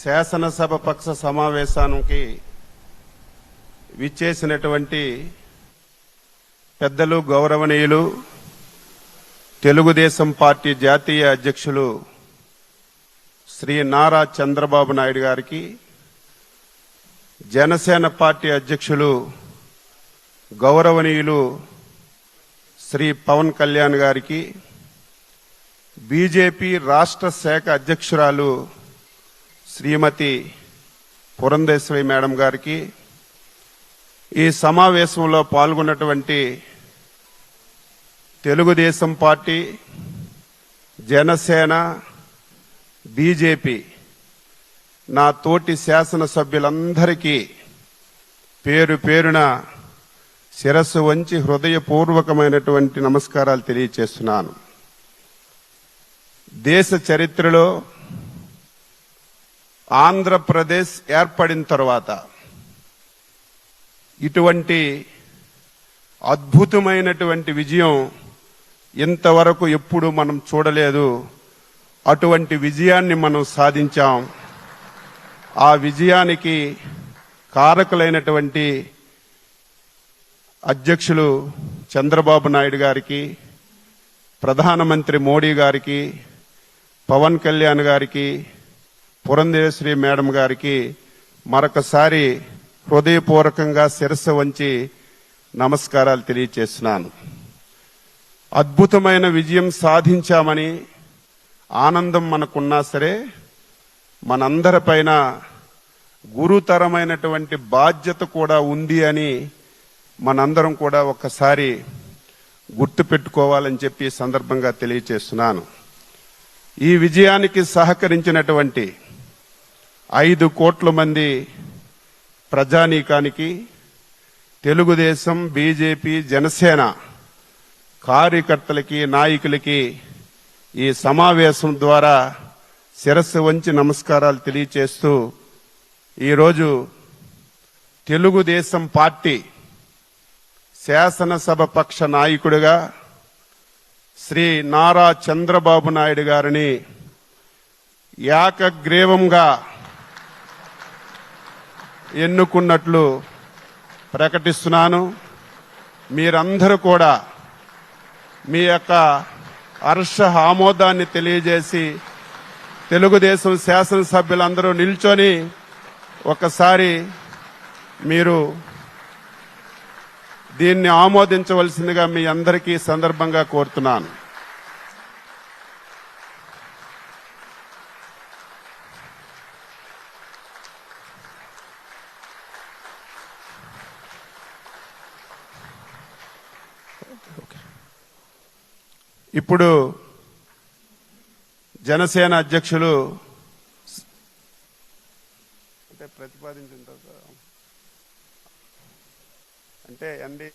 శాసనసభ పక్ష సమావేశానికి విచ్చేసినటువంటి పెద్దలు గౌరవనీయులు తెలుగుదేశం పార్టీ జాతీయ అధ్యక్షులు శ్రీ నారా చంద్రబాబు నాయుడు గారికి జనసేన పార్టీ అధ్యక్షులు గౌరవనీయులు శ్రీ పవన్ కళ్యాణ్ గారికి బీజేపీ రాష్ట్ర శాఖ అధ్యక్షురాలు శ్రీమతి పురంధేశ్వరి మేడం గారికి ఈ సమావేశంలో పాల్గొన్నటువంటి తెలుగుదేశం పార్టీ జనసేన బీజేపీ నా తోటి శాసనసభ్యులందరికీ పేరు పేరున శిరస్సు వంచి హృదయపూర్వకమైనటువంటి నమస్కారాలు తెలియచేస్తున్నాను. దేశ చరిత్రలో ఆంధ్రప్రదేశ్ ఏర్పడిన తర్వాత ఇటువంటి అద్భుతమైనటువంటి విజయం ఇంతవరకు ఎప్పుడు మనం చూడలేదు. అటువంటి విజయాన్ని మనం సాధించాం. ఆ విజయానికి కారకులైనటువంటి అధ్యక్షులు చంద్రబాబు నాయుడు గారికి ప్రధానమంత్రి మోడీ గారికి పవన్ కళ్యాణ్ గారికి పురంధేశ్వరి మేడం గారికి మరొకసారి హృదయపూర్వకంగా శిరస్సు వంచి నమస్కారాలు తెలియచేస్తున్నాను. అద్భుతమైన విజయం సాధించామని ఆనందం మనకున్నా సరే మనందరిపైన గురుతరమైనటువంటి బాధ్యత కూడా ఉంది అని మనందరం కూడా ఒక్కసారి గుర్తుపెట్టుకోవాలని చెప్పి సందర్భంగా తెలియచేస్తున్నాను. ఈ విజయానికి సహకరించినటువంటి ఐదు కోట్ల మంది ప్రజానీకానికి తెలుగుదేశం బీజేపీ జనసేన కార్యకర్తలకి నాయకులకి ఈ సమావేశం ద్వారా శిరస్సు వంచి నమస్కారాలు తెలియచేస్తూ ఈరోజు తెలుగుదేశం పార్టీ శాసనసభ పక్ష నాయకుడిగా శ్రీ నారా చంద్రబాబు నాయుడు గారిని ఏకగ్రీవంగా ఎన్నుకున్నట్లు ప్రకటిస్తున్నాను. మీరందరూ కూడా మీ యొక్క హర్ష ఆమోదాన్ని తెలియజేసి తెలుగుదేశం శాసనసభ్యులందరూ నిల్చొని ఒకసారి మీరు దీన్ని ఆమోదించవలసిందిగా మీ అందరికీ సందర్భంగా కోరుతున్నాను. ఇప్పుడు జనసేన అధ్యక్షులు అంటే ప్రతిపాదించుంటారు తర్వాత అంటే ఎండి